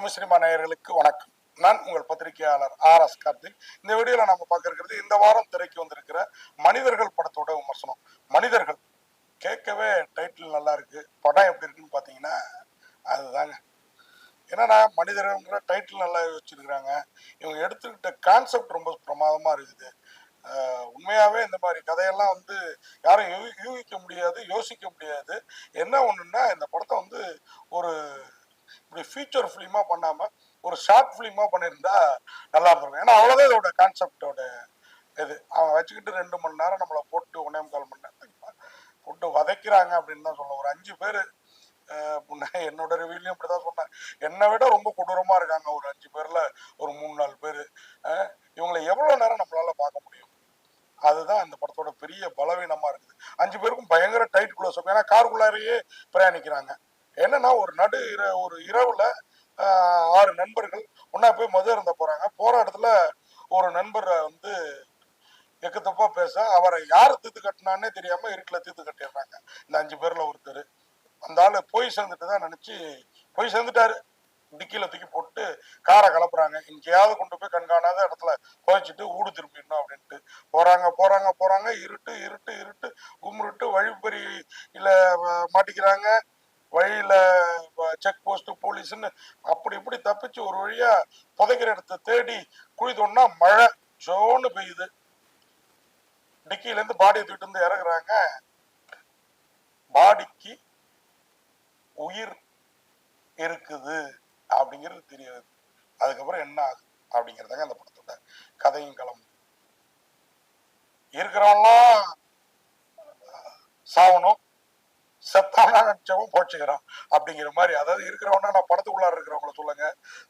Tamil cinema நேயர்களுக்கு வணக்கம். நான் உங்கள் பத்திரிகையாளர் ஆர் எஸ் கார்த்திக். இந்த வீடியோல நம்ம பார்க்க இருக்கிறது இந்த வாரம் திரைக்கு வந்திருக்கிற மனிதர்கள் படத்தோட விமர்சனம். மனிதர்கள் கேட்கவே டைட்டில் நல்லா இருக்கு. படம் எப்படி இருக்குன்னு பார்த்தீங்கன்னா அதுதாங்க. என்னன்னா மனிதர்கள்ங்கிற டைட்டில் நல்லா வச்சிருக்கிறாங்க. இவங்க எடுத்துக்கிட்ட கான்செப்ட் ரொம்ப பிரமாதமா இருக்குது. உண்மையாகவே உண்மையாவே இந்த மாதிரி கதையெல்லாம் வந்து யாரும் யூ- யூகிக்க முடியாது யோசிக்க முடியாது. என்ன ஒண்ணுன்னா இந்த படத்தை வந்து ஒரு இப்படி ஃபீச்சர் ஃபிலிமா பண்ணாம ஒரு ஷார்ட் ஃபிலிமா பண்ணியிருந்தா நல்லா இருந்திருக்கும். ஏன்னா அவ்வளவுதான் இதோட கான்செப்டோட இது. அவன் வச்சுக்கிட்டு ரெண்டு மணி நேரம் நம்மளை போட்டு ஒன்னே முக்கால் மணி நேரம் போட்டு வதைக்கிறாங்க அப்படின்னு தான் சொல்லுவோம். ஒரு அஞ்சு பேர் என்னோட ரிவியூலையும் அப்படிதான் சொன்னேன். என்னை விட ரொம்ப கொடூரமா இருக்காங்க ஒரு அஞ்சு பேர்ல ஒரு மூணு நாலு பேர். இவங்களை எவ்வளவு நேரம் நம்மளால பார்க்க முடியும்? அதுதான் இந்த படத்தோட பெரிய பலவீனமா இருக்குது. அஞ்சு பேருக்கும் பயங்கர டைட் க்ளோஸ் ஏன்னா காருக்குள்ளாரையே பிரயாணிக்கிறாங்க. என்னன்னா ஒரு நடு இர ஒரு இரவுல ஆறு நண்பர்கள் ஒன்னா போய் மது இருந்த போறாங்க. போற இடத்துல ஒரு நண்பரை வந்து எக்கத்தப்பா பேச அவரை யார் தீத்து கட்டினான்னே தெரியாம இருட்டில் தீத்து கட்டிடுறாங்க. இந்த அஞ்சு பேர்ல ஒருத்தர். அந்த ஆள் போய் சேர்ந்துட்டு தான் நினைச்சு போய் சேர்ந்துட்டாரு. டிக்கியில தூக்கி போட்டு காரை கலப்புறாங்க எங்கேயாவது கொண்டு போய் கண்காணாத இடத்துல புதைச்சிட்டு ஊடு திரும்பிடணும் அப்படின்ட்டு. போறாங்க போறாங்க போறாங்க. இருட்டு இருட்டு இருட்டு. கும்மிருட்டு வழிப்பறி இல்ல மாட்டிக்கிறாங்க. வழியில செக் போஸ்ட் போலீஸ்னு அப்படி இப்படி தப்பிச்சு ஒரு வழியா புதைக்கிற இடத்த தேடி குழி தோணுனா மழை ஜோன்னு பெய்யுது. டிக்கில இருந்து பாடியை தூக்கிட்டு வந்து இறங்குறாங்க. பாடிக்கு உயிர் இருக்குது அப்படிங்கிறது தெரியாது. அதுக்கப்புறம் என்ன ஆகுது அப்படிங்கிறதாங்க அந்த படத்தோட கதையும் களம் இருக்கிறவங்களாம் சாவணும். செத்தவனா நினைச்சவன் போச்சுக்கிறான் அப்படிங்கிற மாதிரி. அதாவது இருக்கிறவனா நான் படத்துக்குள்ளார இருக்கிறவங்கள சொல்லுங்க.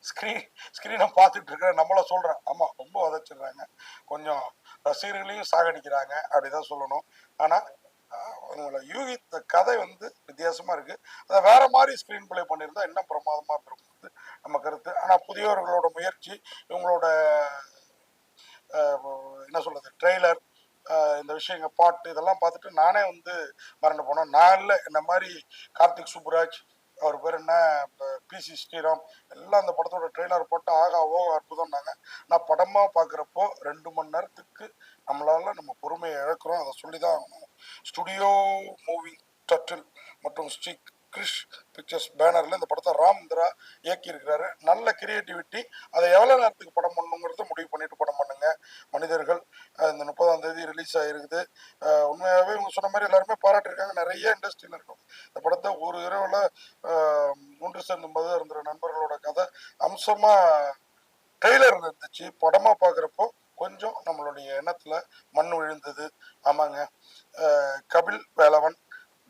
ஸ்கிரீன் ஸ்கிரீனை பார்த்துட்டு இருக்கிற நம்மள சொல்றேன். ஆமா ரொம்ப உதச்சிடுறாங்க கொஞ்சம் ரசிகர்களையும் சாகடிக்கிறாங்க. அப்படிதான் சொல்லணும். ஆனா உங்களை யூகித்த கதை வந்து வித்தியாசமா இருக்கு. அதை வேற மாதிரி ஸ்கிரீன் பிளே பண்ணியிருந்தா இன்னும் பிரமாதமா இருக்கும் நம்ம கருத்து. ஆனா புதியவர்களோட முயற்சி இவங்களோட என்ன சொல்றது ட்ரெய்லர் இந்த விஷயங்கள் பாட்டு இதெல்லாம் பார்த்துட்டு நானே வந்து மறந்து போனேன். நான் இல்லை இந்த மாதிரி கார்த்திக் சுப்புராஜ் அவர் பேர் என்ன பிசி ஸ்ரீராம் எல்லாம் அந்த படத்தோட ட்ரெய்லர் போட்டு ஆகா ஓ அற்புதம்னாங்க. நான் படமாக பார்க்குறப்போ ரெண்டு மணி நேரத்துக்கு நம்மளால் நம்ம பொறுமையை இழக்கிறோம். அதை சொல்லி தான் ஆகணும். ஸ்டுடியோ மூவி டட்டில் மற்றும் ஸ்ரீ கிறிஷ் பிக்சர்ஸ் பேனரில் இந்த படத்தை ராம்ந்திரா இயக்கியிருக்கிறாரு. நல்ல கிரியேட்டிவிட்டி அதை எவ்வளோ நேரத்துக்கு படம் பண்ணுங்கிறத முடிவு பண்ணிட்டு படம் பண்ணுங்க மனிதர்கள் இந்த முப்பதாம் தேதி ரிலீஸ் ஆகிருக்குது உண்மையாகவே இவங்க சொன்ன மாதிரி எல்லாருமே பாராட்டிருக்காங்க நிறைய இண்டஸ்ட்ரியில் இருக்கும். இந்த படத்தை ஒரு இரவில் மூன்று ஒன்று சேர்ந்தும் இருந்த நண்பர்களோட கதை அம்சமாக ட்ரெய்லர் இருந்துச்சு. படமாக பார்க்குறப்போ கொஞ்சம் நம்மளுடைய எண்ணத்தில் மண் விழுந்தது. ஆமாங்க. கபில் வேலவன்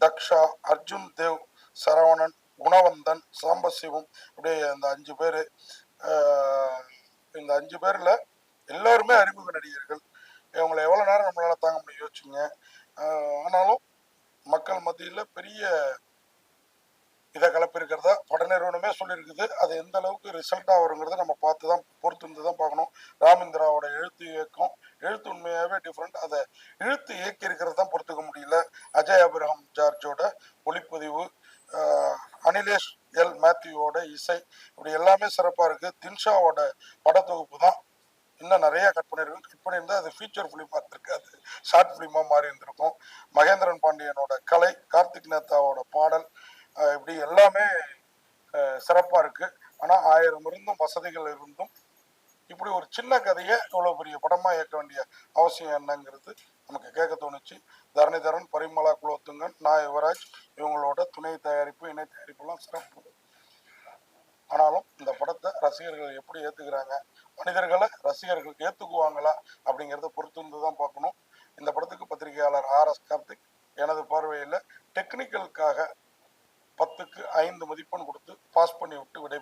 தக்ஷா அர்ஜுன் தேவ் சரவணன் குணவந்தன் சாம்பசிவம் அப்படியே அந்த அஞ்சு பேர் இந்த அஞ்சு பேரில் எல்லாருமே அறிமுக நடிகர்கள். இவங்களை எவ்வளோ நேரம் நம்மளால் தாங்க முடியும் யோசிச்சுங்க. ஆனாலும் மக்கள் மத்தியில் பெரிய இதை கலப்பிருக்கிறதா பட நிறுவனமே சொல்லியிருக்குது. அது எந்த அளவுக்கு ரிசல்ட்டாக வருங்கிறத நம்ம பார்த்து தான் பொறுத்து இருந்து தான் பார்க்கணும். ராமேந்திராவோட எழுத்து இயக்கம் எழுத்து உண்மையாகவே டிஃப்ரெண்ட் அதை இழுத்து இயக்கி இருக்கிறது தான் பொறுத்துக்க முடியல. அஜய் அபிரஹாம் ஜார்ஜோட ஒளிப்பதிவு அனிலேஷ் எல் மேத்யூவோட இசை இப்படி எல்லாமே சிறப்பாக இருக்குது தின்ஷாவோட படத்தொகுப்பு தான். இன்னும் நிறைய கட் பண்ணியிருக்கோம் கட் பண்ணியிருந்தா அது ஃபீச்சர் ஃபிலிமாக இருந்திருக்காது ஷார்ட் ஃபிலிமாக மாறி இருந்திருக்கும். மகேந்திரன் பாண்டியனோட கலை கார்த்திக் நேதாவோட பாடல் இப்படி எல்லாமே சிறப்பாக இருக்கு. ஆனால் ஆயிரம் இருந்தும் வசதிகள் இருந்தும் இப்படி ஒரு சின்ன கதையை இவ்வளோ பெரிய படமாக இயக்க வேண்டிய அவசியம் என்னங்கிறது நமக்கு கேட்க தோணுச்சு. தரணிதரன் பரிமலா குலோத்துங்கன் நான் யுவராஜ் இவங்களோட துணை தயாரிப்பு இணை தயாரிப்புலாம் சிறப்பு. ஆனாலும் இந்த படத்தை ரசிகர்கள் எப்படி ஏத்துக்கிறாங்க? மனிதர்களை ரசிகர்கள் ஏத்துக்குவாங்களா? அப்படிங்கிறத பொறுத்து இருந்து தான் பார்க்கணும். இந்த படத்துக்கு பத்திரிகையாளர் ஆர் எஸ் கார்த்திக் எனது பார்வையில் டெக்னிக்கலுக்காக பத்துக்கு ஐந்து மதிப்பெண் கொடுத்து பாஸ் பண்ணி விட்டு விடை